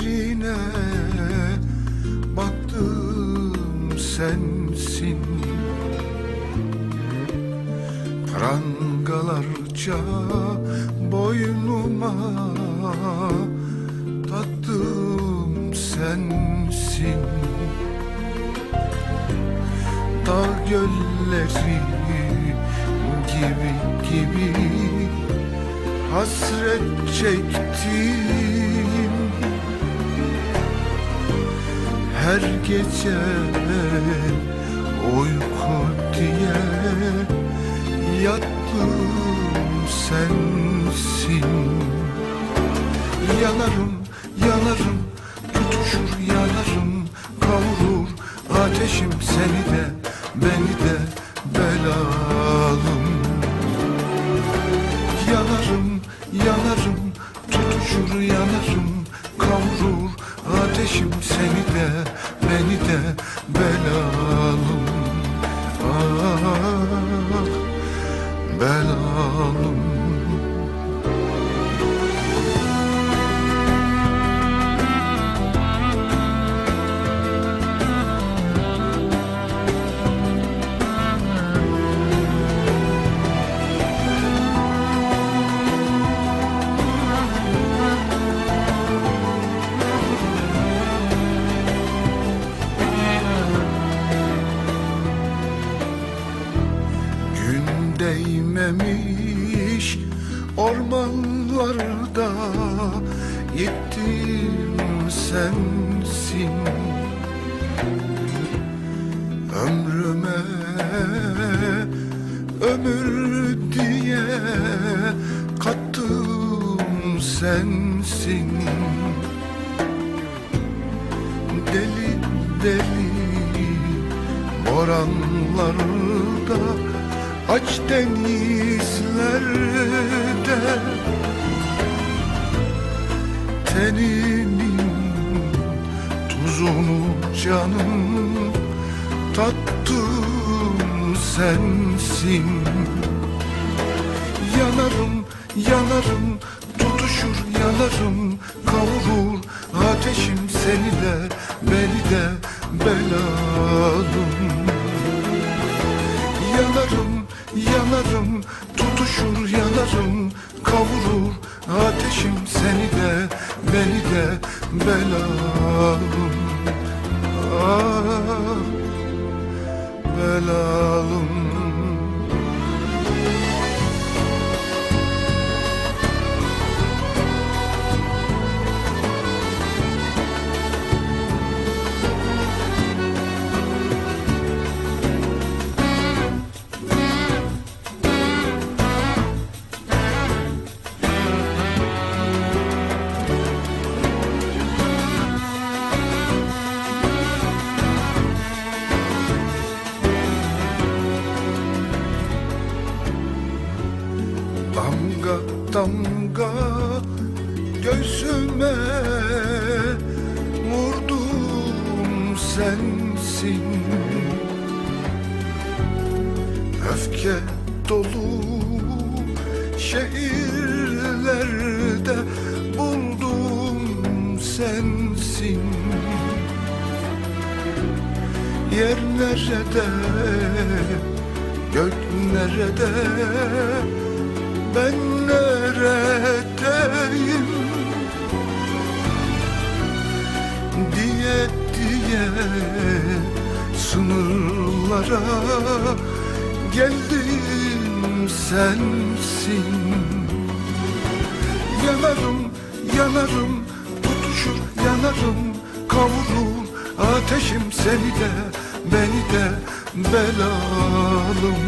gözlerine baktım sensin. Prangalarca gece uyku diye yattım sensin. Yanarım, yanarım, tutuşur yanarım Kavurur ateşim seni de, beni de değmemiş ormanlarda Gittim sensin. Ömrüme ömür diye kattım sensin. Deli deli Boranlarda Aç denizlerde Tenimin tuzunu canım Tattım sensin. Yanarım, yanarım, tutuşur yanarım Kavurur ateşim seni de, beni de belalım Damga damga göğsüme vurdum sensin. Öfke dolu şehirlerde buldum sensin. Yer nerede, gök nerede ben neredeyim? Diye diye sınırlara geldim sensin. Yanarım yanarım tutuşur yanarım kavurur ateşim seni de beni de belalım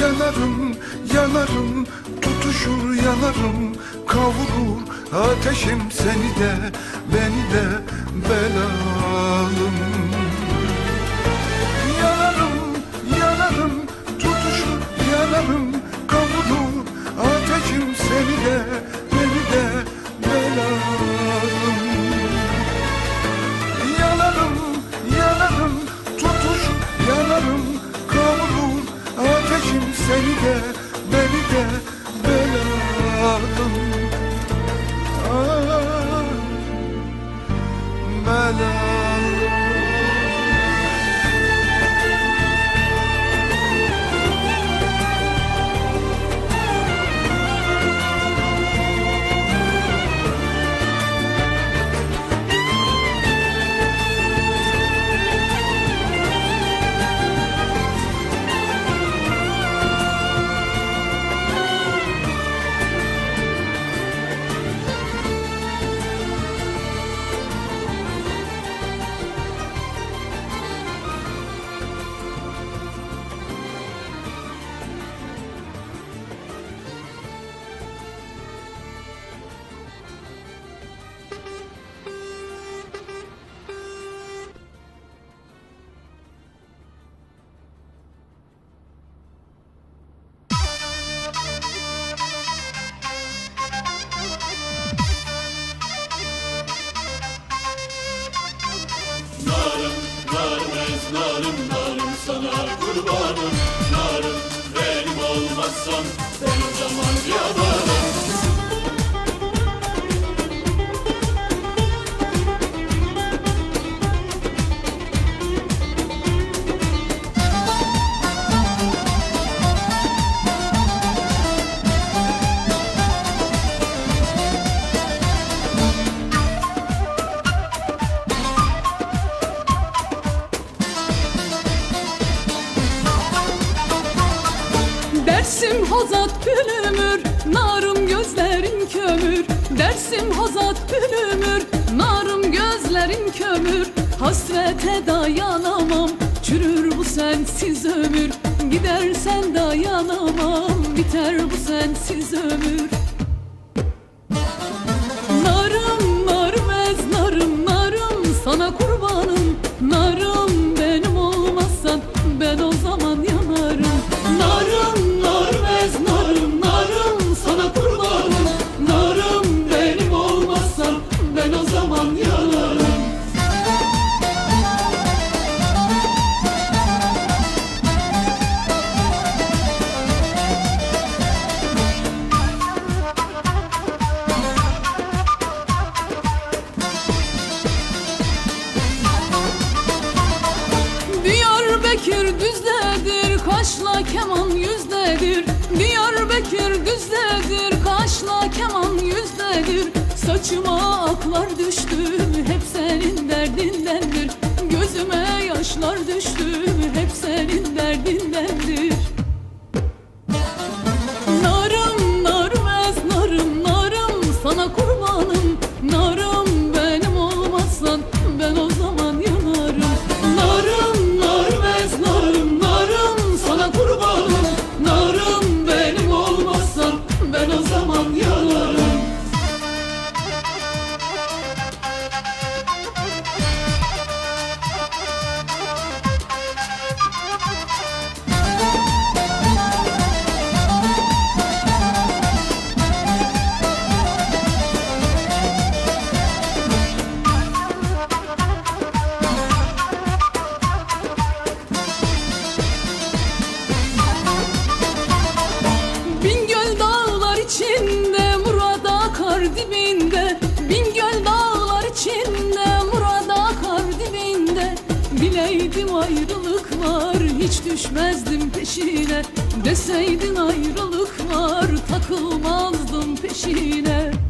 Yanarım, yanarım, tutuşur yanarım Kavurur ateşim seni de, beni de belalım. Yanarım, yanarım, tutuşur yanarım Kavurur ateşim seni de, seni de, beni de belalım Ah, Belalım olsun Sen o zaman yalan bütün ömür Narım gözlerim kömür. Hasrete dayanamam Çürür bu sensiz ömür. Gidersen dayanamam Biter bu hiç düşmezdim peşine. Deseydin ayrılık var takılmazdım peşine.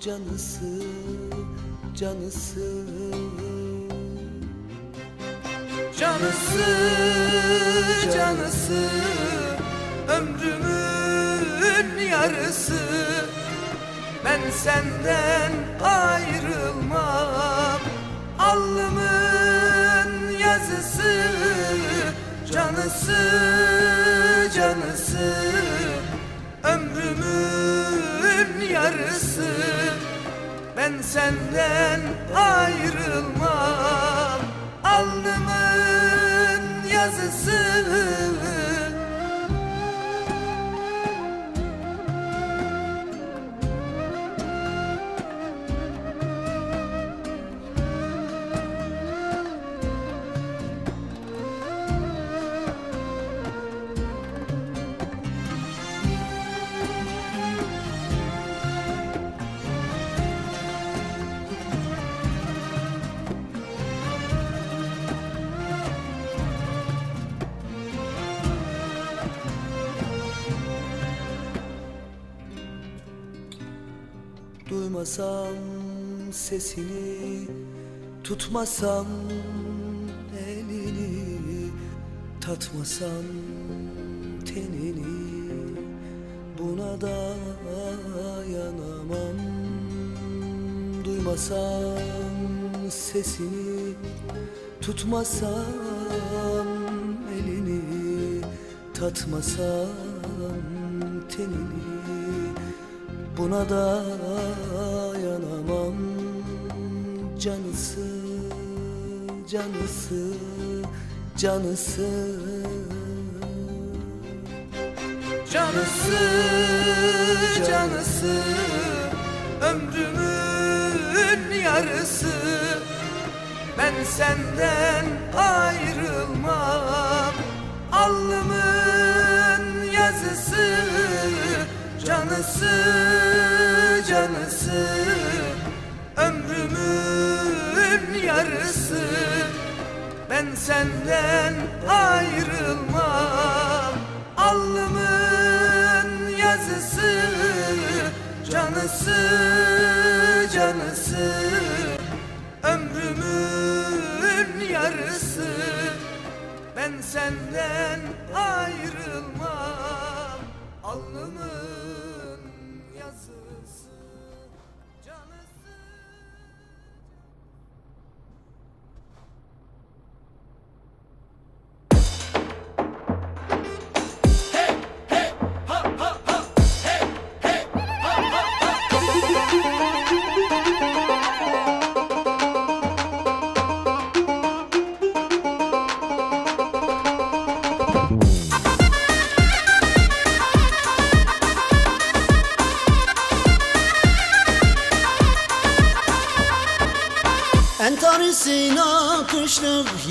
canısı canısı. Canısı canısı ömrümün yarısı. Ben senden ayrılmam alnımın yazısı. Canısı canısı ömrümün yarısı. Ben senden ayrılmam. Alnımın yazısı sesini Tutmasam elini Tatmasam tenini Buna dayanamam. Duymasam sesini Tutmasam elini Tatmasam tenini Buna dayanamam Canısı, canısı, canısı. Canısı, canısı Ömrümün yarısı. Ben senden ayrılmam. Alnımın yazısı Canısı, canısı Ömrümün yarısı. Ben senden ayrılmam. Alnımın yazısı Canısı, canısı. Ömrümün yarısı. Ben senden ayrılmam. Alnımın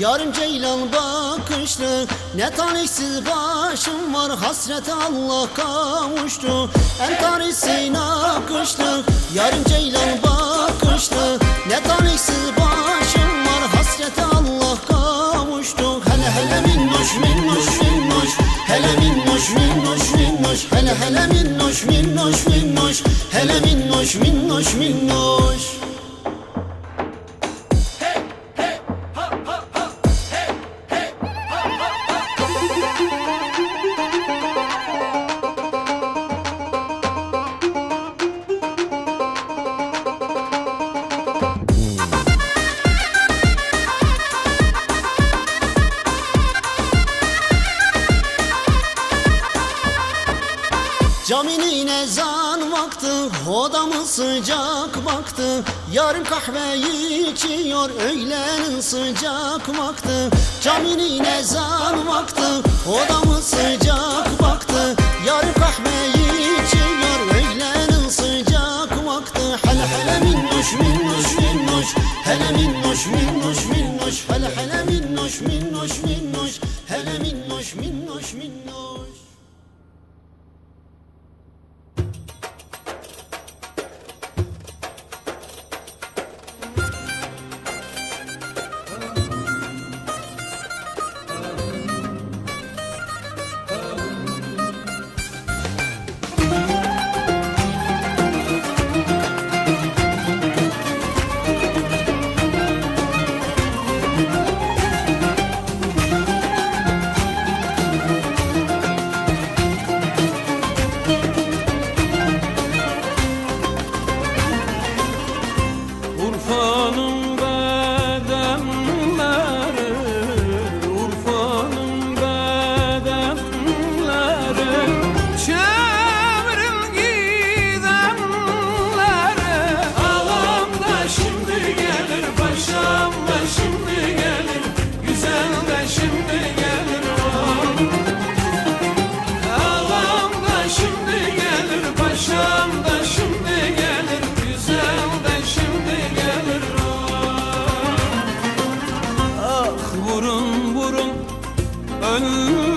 yarım ceylan bakışlık Ne talihsiz başım var, hasrete Allah kavuştu. Entarisin akışlık, yarım ceylan bakışlık Ne talihsiz başım var, hasrete Allah kavuştu. Hele hele minnoş minnoş minnoş. Hele minnoş minnoş minnoş. Hele hele minnoş minnoş minnoş. Hele minnoş minnoş minnoş Caminin ezan vakti Odamı sıcak baktı? Yarım kahveyi içiyor Öğlenin sıcak vakti Caminin ezan vakti Odamı sıcak baktı? Yarım kahveyi içiyor Öğlenin sıcak vakti Hele hele minnoş minnoş minnoş. Hele minnoş minnoş minnoş. Hele hele minnoş minnoş minnoş. Hele minnoş minnoş minnoş gönlüm.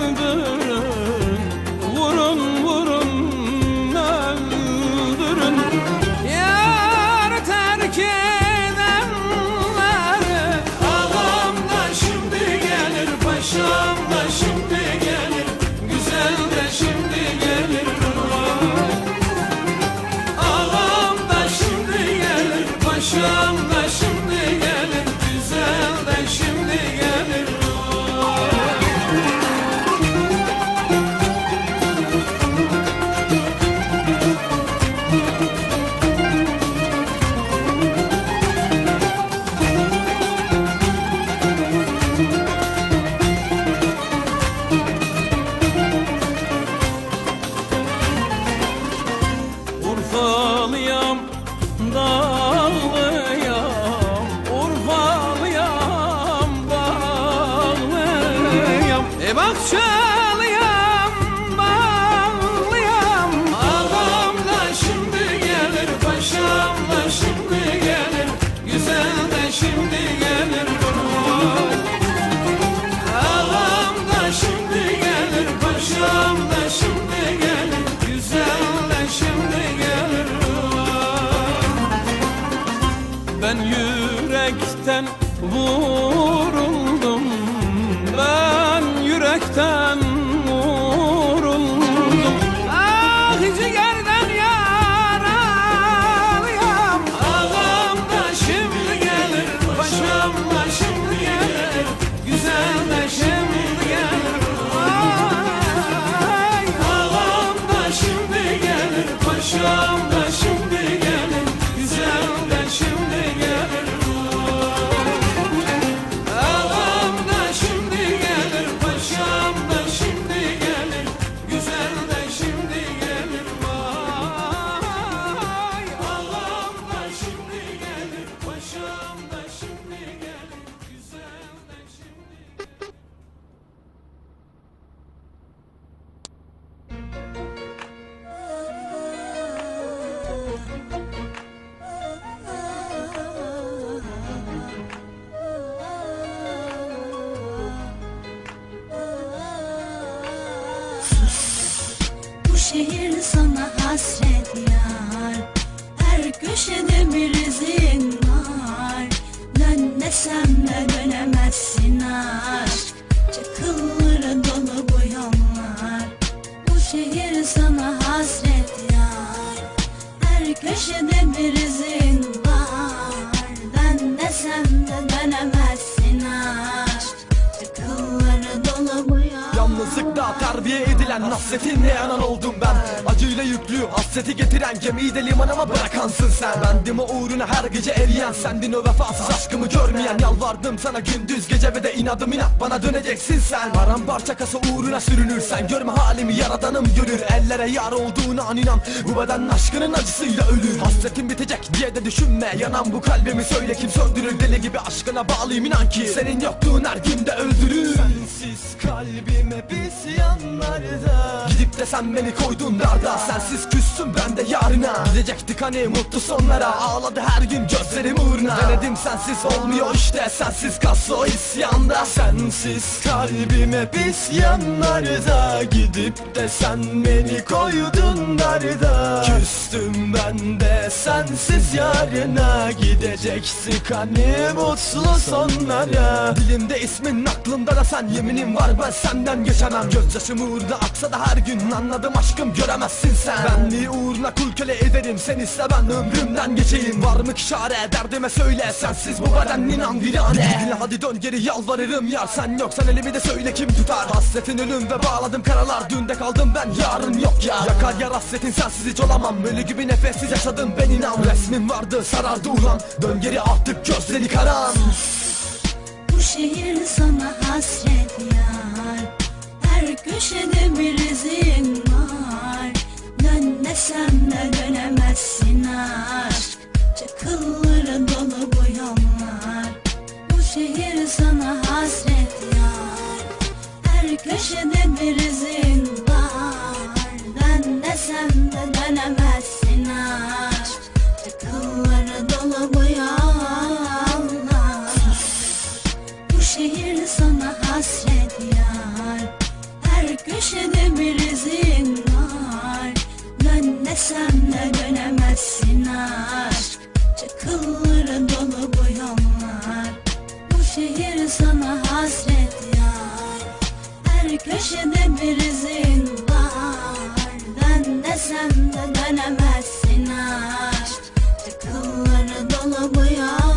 Sana hasret yar. Her köşede bir izin var. Dön desem de dönemezsin aşk. Çakılları dolu bu yollar. Bu şehir sana hasret yar. Her köşede bir izin var. Dön desem de dönemezsin Yalnızlıkta terbiye edilen hasretinle yanan oldum ben. Acıyla yüklü hasreti getiren gemiyi de limanıma bırakansın sen. Bendim o uğruna her gece eriyen sendin o vefasız aşkımı görmeyen. Yalvardım sana gündüz gece ve de inadım inat bana döneceksin sen. Paramparça kasa uğruna sürünürsen görme halimi yaradanım görür. Ellere yar olduğuna an inan bu beden aşkının acısıyla ölür. Hasretim bitecek diye de düşünme yanan bu kalbimi söyle. Kim söndürür Deli gibi aşkına bağlıyım inan ki. Senin yokluğun her günde öldürür Sensiz kalbim hep isyanlarda Gidip de sen beni koydun darda. Sensiz küstüm ben de yarına. Gidecektik hani mutlu sonlara. Ağladı her gün gözlerim uğruna. Denedim sensiz olmuyor işte. Sensiz kalsa o isyanda. Sensiz kalbim hep isyanlarda Gidip de sen beni koydun darda. Küstüm ben de sensiz yarına. Gidecektik hani mutlu sonlara. Dilimde ismin aklımda da sen Yeminim var ben senden geçemem. Gözyaşım uğruna aksa da her gün Anladım aşkım göremezsin sen. Benliği uğruna kul köle ederim Sen iste ben ömrümden geçeyim. Var mı ki çare derdime söyle Sensiz bu beden inan virane Gidin hadi dön geri yalvarırım yar. Sen yoksan elimi de söyle kim tutar? Hasretin ölüm ve bağladım karalar. Dünde kaldım ben yarın yok ya. Yakar yar hasretin sensiz hiç olamam. Ölü gibi nefessiz yaşadım ben inan. Resmin vardı sarardı ulan. Dön geri artık gözleri karan şehir sana hasret yar. Her köşede bir izin var. Dön desem de dönemezsin aşk. Çakılları dolu bu yollar. Bu şehir sana hasret yar. Her köşede bir izin var. Dön desem de dönemezsin aşk. Çakılları dolu bu yollar hasret yar. Her köşede bir izin var. Dön desem de dönemezsin aşk. Çakılları dolu bu yollar. Bu şehir sana hasret yar. Her köşede bir izin var. Dön desem de dönemezsin aşk. Çakılları dolu bu yollar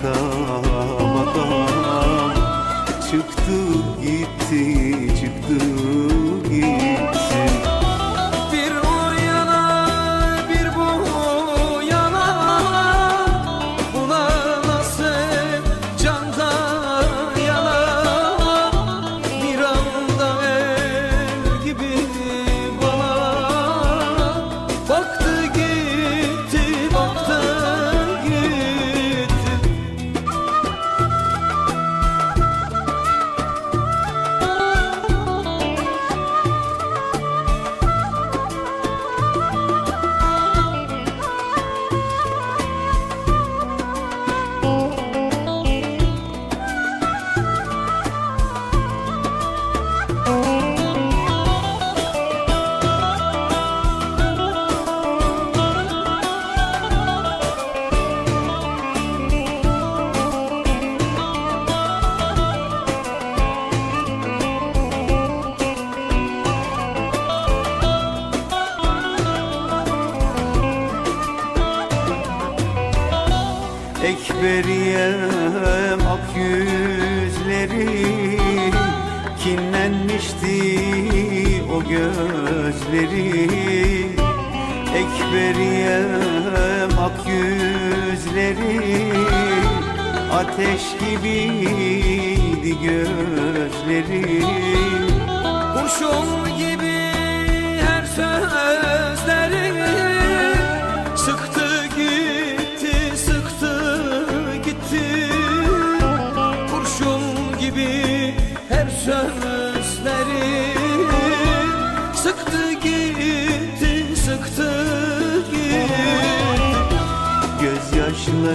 adam adam Çıktı gitti.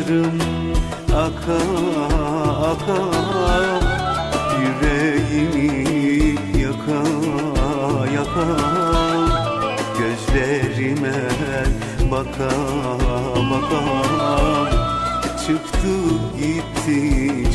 yaşlarım aka aka yüreğimi yaka yaka. Gözlerime baka baka. Çıktı gitti